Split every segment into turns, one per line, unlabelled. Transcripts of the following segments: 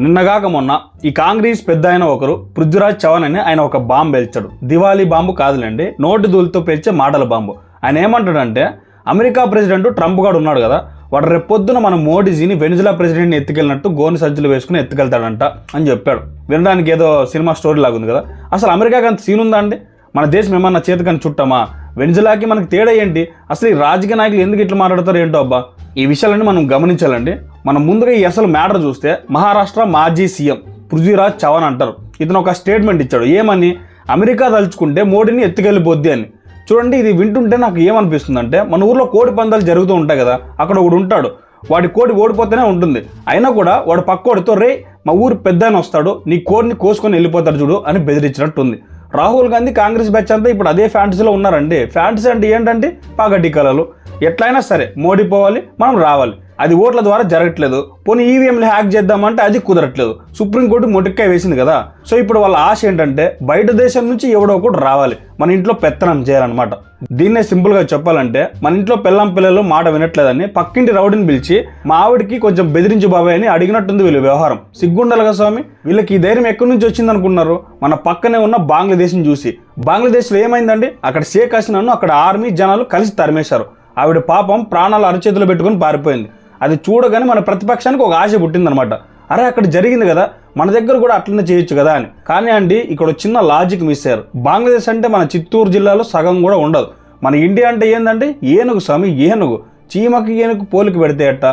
నిన్నగాక మొన్న ఈ కాంగ్రెస్ పెద్ద ఆయన ఒకరు పృథ్వీరాజ్ చౌహాన్ అని ఆయన ఒక బాంబు పేల్చాడు. దివాళీ బాంబు కాదులేండి నోటి దూలతో పేల్చే మాటల బాంబు. ఆయన ఏమంటాడంటే అమెరికా ప్రెసిడెంట్ ట్రంప్ గాడు ఉన్నాడు కదా వాడు రేపొద్దున మన మోడీజీని వెనిజులా ప్రెసిడెంట్ని ఎత్తుకెళ్ళినట్టు గోని సజ్జులు వేసుకుని ఎత్తుకెళ్తాడంట అని చెప్పాడు. వినడానికి ఏదో సినిమా స్టోరీ లాగా ఉంది కదా. అసలు అమెరికాకి అంత సీన్ ఉందా అండి? మన దేశం ఏమన్నా చేతికని చుట్టామా? వెనిజులాకి మనకి తేడా ఏంటి? అసలు ఈ రాజకీయ నాయకులు ఎందుకు ఇట్లా మాట్లాడతారు ఏంటో అబ్బా? ఈ విషయాలన్నీ మనం గమనించాలండి. మనం ముందుగా ఈ అసలు మ్యాటర్ చూస్తే మహారాష్ట్ర మాజీ సీఎం పృథ్వీరాజ్ చవన్ అంటారు. ఇతను ఒక స్టేట్మెంట్ ఇచ్చాడు. ఏమని? అమెరికా తలుచుకుంటే మోడీని ఎత్తుకెళ్ళిపోద్ది అని. చూడండి ఇది వింటుంటే నాకు ఏమనిపిస్తుంది అంటే మన ఊర్లో కోడి పందాలు జరుగుతూ ఉంటాయి కదా అక్కడ ఒకడు ఉంటాడు. వాడి కోడి ఓడిపోతేనే ఉంటుంది. అయినా కూడా వాడు పక్కోడితో రే మా ఊరు పెద్ద వస్తాడు నీ కోడిని కోసుకొని వెళ్ళిపోతాడు చూడు అని బెదిరించినట్టుంది. రాహుల్ గాంధీ కాంగ్రెస్ బ్యాచ్ అంతా ఇప్పుడు అదే ఫ్యాంటసీలో ఉన్నారండి. ఫ్యాంటసీ అంటే ఏంటంటే పగటి కళలు ఎట్లయినా సరే మోడీ పోవాలి మనం రావాలి. అది ఓట్ల ద్వారా జరగట్లేదు. పోనీ ఈవీఎంలు హ్యాక్ చేద్దామంటే అది కుదరట్లేదు. సుప్రీంకోర్టు మొటిక్కాయ వేసింది కదా. సో ఇప్పుడు వాళ్ళ ఆశ ఏంటంటే బయట దేశం నుంచి ఎవడో ఒకటి రావాలి. మన ఇంట్లో పెత్తనం చేయాలన్నమాట. దీన్నే సింపుల్గా చెప్పాలంటే మన ఇంట్లో పిల్లం పిల్లలు మాట వినట్లేదని పక్కింటి రౌడీని పిలిచి మా ఆవిడకి కొంచెం బెదిరించు బాబాయ్ అని అడిగినట్టుంది వీళ్ళ వ్యవహారం. సిగ్గుండాలిగా స్వామి? వీళ్ళకి ఈ ధైర్యం ఎక్కడి నుంచి వచ్చింది అనుకున్నారు మన పక్కనే ఉన్న బంగ్లాదేశ్ని చూసి. బంగ్లాదేశ్లో ఏమైందండి? అక్కడ షేక్ హసీనాను అక్కడ ఆర్మీ జనాలు కలిసి తరిమేశారు. ఆవిడ పాపం ప్రాణాలు అరచేతిలో పెట్టుకొని పారిపోయింది. అది చూడగానే మన ప్రతిపక్షానికి ఒక ఆశ పుట్టిందనమాట. అరే అక్కడ జరిగింది కదా మన దగ్గర కూడా అట్లనే చేయొచ్చు కదా అని. కానీ అండి ఇక్కడ ఒక చిన్న లాజిక్ మిస్ అయ్యారు. బంగ్లాదేశ్ అంటే మన చిత్తూరు జిల్లాలో సగం కూడా ఉండదు. మన ఇండియా అంటే ఏంటంటే ఏనుగు స్వామి ఏనుగు. చీమకి ఏనుగు పోలిక పెడితే ఎట్ట?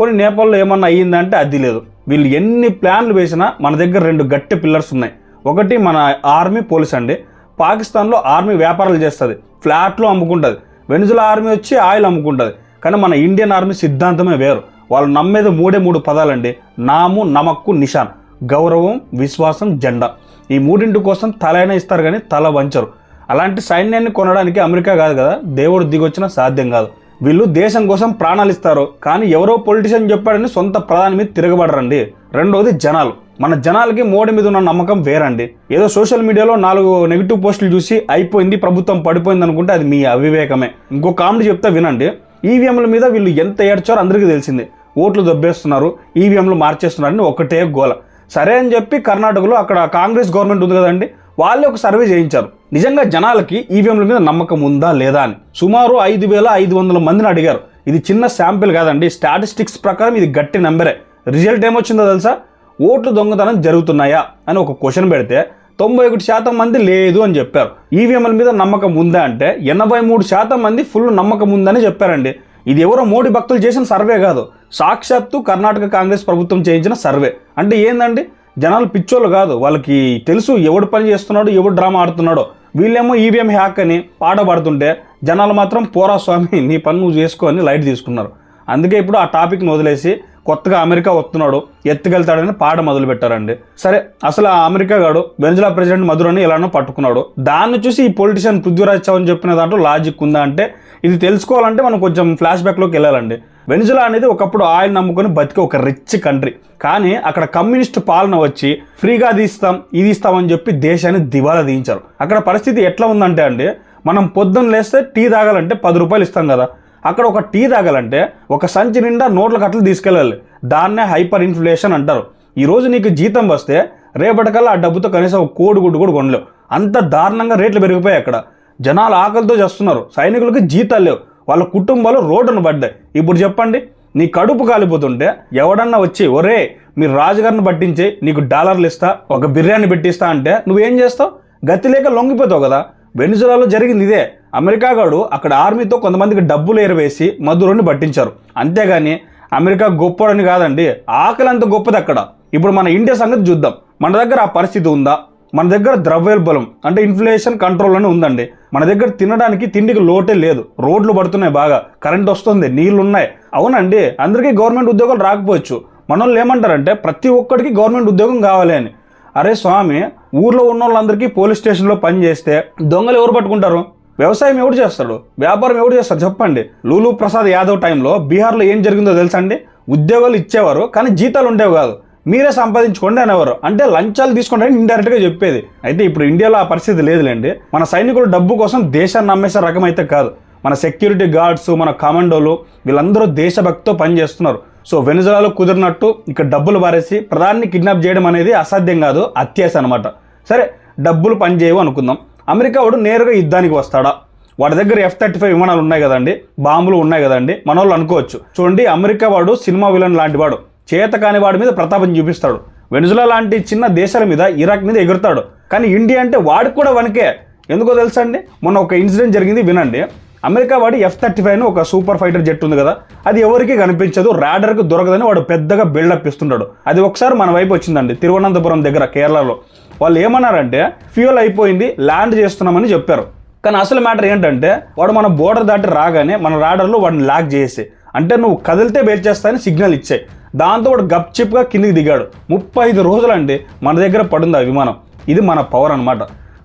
పోనీ నేపాల్లో ఏమన్నా అయ్యిందంటే అది లేదు. వీళ్ళు ఎన్ని ప్లాన్లు వేసినా మన దగ్గర రెండు గట్టి పిల్లర్స్ ఉన్నాయి. ఒకటి మన ఆర్మీ పోలీస్ అండి. పాకిస్తాన్లో ఆర్మీ వ్యాపారాలు చేస్తుంది. ఫ్లాట్లు అమ్ముకుంటుంది. వెనుజుల ఆర్మీ వచ్చి ఆయిల్ అమ్ముకుంటుంది. కానీ మన ఇండియన్ ఆర్మీ సిద్ధాంతమే వేరు. వాళ్ళు నమ్మేది మూడే మూడు పదాలండి. నాము నమక్కు నిషాన్ గౌరవం విశ్వాసం జెండా. ఈ మూడింటి కోసం తలైనా ఇస్తారు కానీ తల వంచరు. అలాంటి సైన్యాన్ని కొనడానికి అమెరికా కాదు కదా. దేవుడు దిగొచ్చినా సాధ్యం కాదు. వీళ్ళు దేశం కోసం ప్రాణాలు ఇస్తారు. కానీ ఎవరో పొలిటీషియన్ చెప్పాడని సొంత ప్రధాని మీద తిరగబడరండి. రెండోది జనాలు. మన జనాలకి మోడీ మీద ఉన్న నమ్మకం వేరండి. ఏదో సోషల్ మీడియాలో నాలుగు నెగిటివ్ పోస్టులు చూసి అయిపోయింది ప్రభుత్వం పడిపోయింది అనుకుంటే అది మీ అవివేకమే. ఇంకో కామెడీ చెప్తే వినండి. ఈవీఎంల మీద వీళ్ళు ఎంత ఏడ్చారో అందరికీ తెలిసిందే. ఓట్లు దొబ్బేస్తున్నారు ఈవీఎంలు మార్చేస్తున్నారని ఒకటే గోల. సరే అని చెప్పి కర్ణాటకలో అక్కడ కాంగ్రెస్ గవర్నమెంట్ ఉంది కదండి వాళ్ళే ఒక సర్వే చేయించారు. నిజంగా జనాలకి ఈవీఎంల మీద నమ్మకం ఉందా లేదా అని. సుమారు ఐదు వేల ఐదు వందల మందిని అడిగారు. ఇది చిన్న శాంపిల్ కాదండి స్టాటిస్టిక్స్ ప్రకారం ఇది గట్టి నెంబరే. రిజల్ట్ ఏమొచ్చిందో తెలుసా? ఓట్లు దొంగతనం జరుగుతున్నాయా అని ఒక క్వశ్చన్ పెడితే తొంభై ఒకటి శాతం మంది లేదు అని చెప్పారు. ఈవీఎంల మీద నమ్మకం ఉందా అంటే ఎనభై మూడు శాతం మంది ఫుల్ నమ్మకం ఉందని చెప్పారండి. ఇది ఎవరో మోడీ భక్తులు చేసిన సర్వే కాదు. సాక్షాత్తు కర్ణాటక కాంగ్రెస్ ప్రభుత్వం చేయించిన సర్వే. అంటే ఏందండి? జనాలు పిచ్చోళ్ళు కాదు. వాళ్ళకి తెలుసు ఎవడు పని చేస్తున్నాడో ఎవడు డ్రామా ఆడుతున్నాడో. వీళ్ళేమో ఈవీఎం హ్యాక్ అని పాట పాడుతుంటే జనాలు మాత్రం పోరా స్వామి నీ పని నువ్వు చేసుకో అని లైట్ తీసుకున్నారు. అందుకే ఇప్పుడు ఆ టాపిక్ని వదిలేసి కొత్తగా అమెరికా వస్తున్నాడు ఎత్తుకెళ్తాడని పాట మొదలు పెట్టారండి సరే అసలు ఆ అమెరికా గాడు వెనజులా ప్రెసిడెంట్ మధురని ఎలానో పట్టుకున్నాడు. దాన్ని చూసి ఈ పొలిటీషియన్ పృథ్వీరాజ్ చౌహాన్ చెప్పిన దాంట్లో లాజిక్ ఉందా అంటే ఇది తెలుసుకోవాలంటే మనం కొంచెం ఫ్లాష్ బ్యాక్లోకి వెళ్ళాలండి. వెనిజులా అనేది ఒకప్పుడు ఆయిల్ నమ్ముకొని బతికే ఒక రిచ్ కంట్రీ. కానీ అక్కడ కమ్యూనిస్ట్ పాలన వచ్చి ఫ్రీగా అది ఇస్తాం ఇది ఇస్తామని చెప్పి దేశాన్ని దివాలా దించారు అక్కడ పరిస్థితి ఎట్లా ఉందంటే అండి మనం పొద్దున్న లేస్తే టీ తాగాలంటే పది రూపాయలు ఇస్తాం కదా. అక్కడ ఒక టీ తాగాలంటే ఒక సంచి నిండా నోట్ల కట్టలు తీసుకెళ్ళాలి. దాన్నే హైపర్ ఇన్ఫ్లేషన్ అంటారు. ఈరోజు నీకు జీతం వస్తే రేపటికల్లా ఆ డబ్బుతో కనీసం ఒక కోడి గుడ్డు కూడా కొనలేవు. అంత దారుణంగా రేట్లు పెరిగిపోయాయి అక్కడ. జనాలు ఆకలితో చేస్తున్నారు. సైనికులకి జీతాలు లేవు. వాళ్ళ కుటుంబాలు రోడ్డును పడ్డాయి. ఇప్పుడు చెప్పండి నీ కడుపు కాలిపోతుంటే ఎవడన్నా వచ్చి ఒరే మీరు రాజుగారిని పట్టించి నీకు డాలర్లు ఇస్తా ఒక బిర్యానీ పెట్టిస్తా అంటే నువ్వేం చేస్తావు? గతి లేక లొంగిపోతావు కదా. వెనుజులాలో జరిగింది ఇదే. అమెరికాగాడు అక్కడ ఆర్మీతో కొంతమందికి డబ్బులు ఏరవేసి మధురుని పట్టించారు. అంతేగాని అమెరికా గొప్పడని కాదండి ఆకలి అంత గొప్పది అక్కడ. ఇప్పుడు మన ఇండియా సంగతి చూద్దాం. మన దగ్గర ఆ పరిస్థితి ఉందా? మన దగ్గర ద్రవ్యోల్బలం అంటే ఇన్ఫ్లేషన్ కంట్రోల్ అని ఉందండి. మన దగ్గర తినడానికి తిండికి లోటే లేదు. రోడ్లు పడుతున్నాయి బాగా. కరెంట్ వస్తుంది నీళ్ళు ఉన్నాయి. అవునండి అందరికీ గవర్నమెంట్ ఉద్యోగాలు రాకపోవచ్చు. మన వాళ్ళు ఏమంటారంటే ప్రతి ఒక్కడికి గవర్నమెంట్ ఉద్యోగం కావాలి అని. అరే స్వామి ఊర్లో ఉన్న వాళ్ళందరికీ పోలీస్ స్టేషన్లో పని చేస్తే దొంగలు ఎవరు పట్టుకుంటారు? వ్యవసాయం ఎవడు చేస్తాడు? వ్యాపారం ఎవడు చేస్తాడు? చెప్పండి. లూలు ప్రసాద్ యాదవ్ టైంలో బీహార్లో ఏం జరిగిందో తెలుసా అండి? ఉద్యోగాలు ఇచ్చేవారు కానీ జీతాలు ఉండేవి కాదు. మీరే సంపాదించుకోండి అనేవారు. అంటే లంచాలు తీసుకోండి అని ఇండైరెక్ట్గా చెప్పేది. అయితే ఇప్పుడు ఇండియాలో ఆ పరిస్థితి లేదులేండి. మన సైనికులు డబ్బు కోసం దేశాన్ని నమ్మేసే రకం అయితే కాదు. మన సెక్యూరిటీ గార్డ్స్ మన కమాండోలు వీళ్ళందరూ దేశభక్తితో పనిచేస్తున్నారు. సో వెనుజలాలో కుదిరినట్టు ఇక్కడ డబ్బులు పారేసి ప్రధాని కిడ్నాప్ చేయడం అనేది అసాధ్యం కాదు అత్యాశ అనమాట సరే డబ్బులు పనిచేయవు అనుకుందాం. అమెరికా వాడు నేరుగా యుద్ధానికి వస్తాడా? వాడి దగ్గర ఎఫ్ థర్టీ ఫైవ్ విమానాలు ఉన్నాయి కదండి బాంబులు ఉన్నాయి కదండి మన వాళ్ళు అనుకోవచ్చు. చూడండి అమెరికా వాడు సినిమా విలన్ లాంటి వాడు. చేత కాని వాడి మీద ప్రతాపం చూపిస్తాడు. వెనుజులా లాంటి చిన్న దేశాల మీద ఇరాక్ మీద ఎగురుతాడు. కానీ ఇండియా అంటే వాడికి కూడా వనికే ఎందుకో తెలుసా అండి? మొన్న ఒక ఇన్సిడెంట్ జరిగింది వినండి. అమెరికా వాడి ఎఫ్ థర్టీ ఫైవ్ ఒక సూపర్ ఫైటర్ జెట్ ఉంది కదా అది ఎవరికి కనిపించదు రాడర్కి దొరకదని వాడు పెద్దగా బిల్డప్ ఇస్తుంటాడు. అది ఒకసారి మన వైపు వచ్చిందండి తిరువనంతపురం దగ్గర కేరళలో. వాళ్ళు ఏమన్నారంటే ఫ్యూయల్ అయిపోయింది ల్యాండ్ చేస్తున్నామని చెప్పారు. కానీ అసలు మ్యాటర్ ఏంటంటే వాడు మన బోర్డర్ దాటి రాగానే మన రాడర్లో వాడిని లాక్ చేసి అంటే నువ్వు కదిలితే బేర్ సిగ్నల్ ఇచ్చాయి. దాంతో వాడు గప్చిప్గా కిందికి దిగాడు. ముప్పై ఐదు రోజులండి మన దగ్గర పడుంది ఆ విమానం. ఇది మన పవర్ అనమాట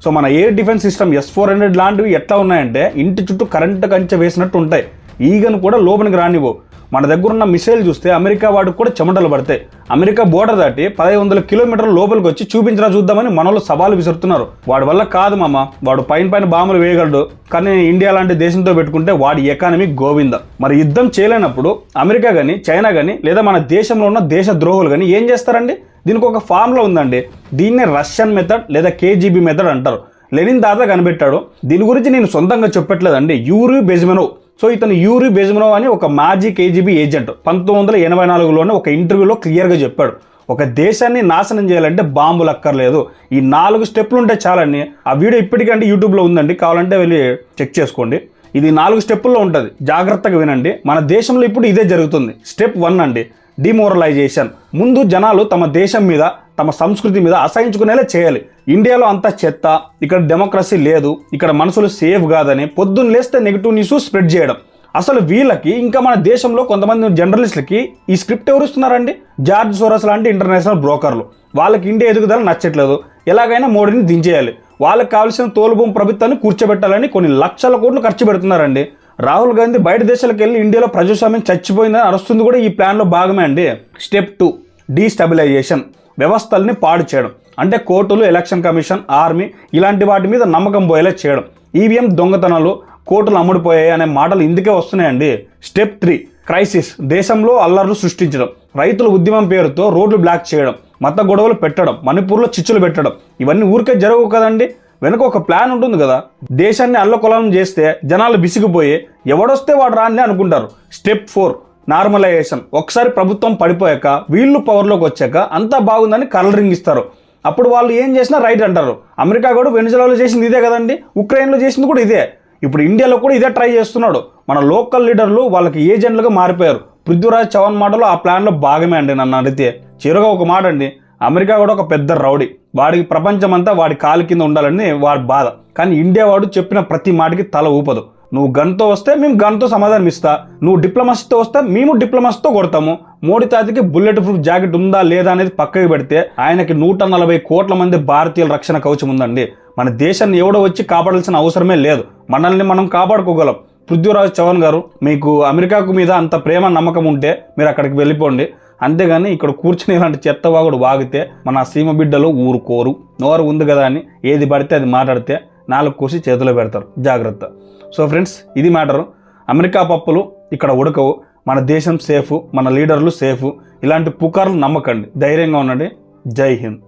సో మన air defence system S four hundred లాంటివి ఎట్లా ఉన్నాయంటే ఇంటి చుట్టూ కరెంటు కంచె వేసినట్టు ఉంటాయి. ఈగను కూడా లోపలికి రానివ్వు. మన దగ్గర ఉన్న మిసైల్ చూస్తే అమెరికా వాడికి కూడా చెమటలు పడతాయి అమెరికా బోర్డర్ దాటి పదహైదు వందల కిలోమీటర్ల లోపలికి వచ్చి చూపించరా చూద్దామని మనలో సవాలు విసురుతున్నారు. వాడి వల్ల కాదు మామ. వాడు పైన పైన బాంబులు వేయగలడు. కానీ ఇండియా లాంటి దేశంతో పెట్టుకుంటే వాడి ఎకానమీ గోవింద. మరి యుద్ధం చేయలేనప్పుడు అమెరికా కానీ చైనా కానీ లేదా మన దేశంలో ఉన్న దేశ ద్రోహులు కానీ ఏం చేస్తారండి? దీనికి ఒక ఫార్ములా ఉందండి. దీన్నే రష్యన్ మెథడ్ లేదా కేజీబీ మెథడ్ అంటారు. లెనిన్ దాదా కనిపెట్టాడు. దీని గురించి నేను సొంతంగా చెప్పట్లేదండి. యూరి బెజ్మెనో సో ఇతను యూరి బెజ్మెనో అని ఒక మాజీ కేజీబీ ఏజెంట్ పంతొమ్మిది వందల ఎనభై నాలుగులోనే ఒక ఇంటర్వ్యూలో క్లియర్గా చెప్పాడు. ఒక దేశాన్ని నాశనం చేయాలంటే బాంబులు అక్కర్లేదు. ఈ నాలుగు స్టెప్లు ఉంటే చాలండి. ఆ వీడియో ఇప్పటికంటే యూట్యూబ్లో ఉందండి. కావాలంటే వెళ్ళి చెక్ చేసుకోండి. ఇది నాలుగు స్టెప్పుల్లో ఉంటుంది. జాగ్రత్తగా వినండి. మన దేశంలో ఇప్పుడు ఇదే జరుగుతుంది. స్టెప్ వన్ అండి. డిమోరలైజేషన్. ముందు జనాలు తమ దేశం మీద తమ సంస్కృతి మీద అసహించుకునేలా చేయాలి. ఇండియాలో అంతా చెత్త ఇక్కడ డెమోక్రసీ లేదు ఇక్కడ మనుషులు సేఫ్ కాదని పొద్దున్న లేస్తే నెగిటివ్ న్యూస్ స్ప్రెడ్ చేయడం. అసలు వీళ్ళకి ఇంకా మన దేశంలో కొంతమంది జర్నలిస్టులకి ఈ స్క్రిప్ట్ ఎవరుస్తున్నారండి జార్జ్ సోరస్ లాంటి ఇంటర్నేషనల్ బ్రోకర్లు. వాళ్ళకి ఇండియా ఎదుగుదల నచ్చట్లేదు. ఎలాగైనా మోడీని దించేయాలి. వాళ్ళకి కావాల్సిన తోలుబొమ్మ ప్రభుత్వాన్ని కూర్చోబెట్టాలని కొన్ని లక్షల కోట్లు ఖర్చు పెడుతున్నారండి. రాహుల్ గాంధీ బయట దేశాలకు వెళ్ళి ఇండియాలో ప్రజాస్వామ్యం చచ్చిపోయిందని అరుస్తుంది కూడా ఈ ప్లాన్లో భాగమే అండి. స్టెప్ టూ డీస్టబిలైజేషన్ వ్యవస్థల్ని పాడు చేయడం. అంటే కోర్టులు ఎలక్షన్ కమిషన్ ఆర్మీ ఇలాంటి వాటి మీద నమ్మకం పోయేలా చేయడం. ఈవీఎం దొంగతనాలు కోర్టులు అమ్ముడిపోయాయి అనే మాటలు ఇందుకే వస్తున్నాయండి. స్టెప్ త్రీ క్రైసిస్ దేశంలో అల్లర్లు సృష్టించడం. రైతుల ఉద్యమం పేరుతో రోడ్లు బ్లాక్ చేయడం. మత గొడవలు పెట్టడం. మణిపూర్లో చిచ్చులు పెట్టడం. ఇవన్నీ ఊరికే జరగవు కదండి. వెనుక ఒక ప్లాన్ ఉంటుంది కదా. దేశాన్ని అల్లకొలం చేస్తే జనాలు విసిగిపోయి ఎవడొస్తే వాడు రాని అనుకుంటారు. స్టెప్ ఫోర్ నార్మలైజేషన్ ఒకసారి ప్రభుత్వం పడిపోయాక వీళ్ళు పవర్లోకి వచ్చాక అంతా బాగుందని కలరింగ్ ఇస్తారు. అప్పుడు వాళ్ళు ఏం చేసినా రైట్ అంటారు. అమెరికా కూడా వెనుజులాలో చేసింది ఇదే కదండి. ఉక్రెయిన్లో చేసింది కూడా ఇదే. ఇప్పుడు ఇండియాలో కూడా ఇదే ట్రై చేస్తున్నాడు. మన లోకల్ లీడర్లు వాళ్ళకి ఏజెంట్లుగా మారిపోయారు. పృథ్వీరాజ్ చౌహాన్ మాటలో ఆ ప్లాన్లో భాగమే అండి నన్ను అడిగితే. చిరుగా ఒక మాట అండి. అమెరికా కూడా ఒక పెద్ద రౌడీ. వాడికి ప్రపంచమంతా వాడి కాలు కింద ఉండాలని వాడి బాధ. కానీ ఇండియా వాడు చెప్పిన ప్రతి మాటకి తల ఊపదు. నువ్వు గన్తో వస్తే మేము గన్తో సమాధానం ఇస్తా. నువ్వు డిప్లొమసీతో వస్తే మేము డిప్లొమసీతో కొడతాము. మోడీ తాతికి బుల్లెట్ ప్రూఫ్ జాకెట్ ఉందా లేదా అనేది పక్కకి పెడితే ఆయనకి నూట నలభై కోట్ల మంది భారతీయుల రక్షణ కవచం ఉందండి. మన దేశాన్ని ఎవడో వచ్చి కాపాడాల్సిన అవసరమే లేదు. మనల్ని మనం కాపాడుకోగలం. పృథ్వీరాజ్ చౌహాన్ గారు మీకు అమెరికాకు మీద అంత ప్రేమ నమ్మకం ఉంటే మీరు అక్కడికి వెళ్ళిపోండి. అంతేగాని ఇక్కడ కూర్చుని ఇలాంటి చెత్త వాగుడు వాగితే మన సీమ బిడ్డలు ఊరుకోరు. నోరు ఉంది కదా అని ఏది పడితే అది మాట్లాడితే నాలుగు కోసి చేతిలో పెడతారు. జాగ్రత్త. సో ఫ్రెండ్స్ ఇది మ్యాటరు. అమెరికా పప్పులు ఇక్కడ ఉడకవు. మన దేశం సేఫ్ మన లీడర్లు సేఫ్. ఇలాంటి పుకార్లు నమ్మకండి. ధైర్యంగా ఉండండి. జై హింద్.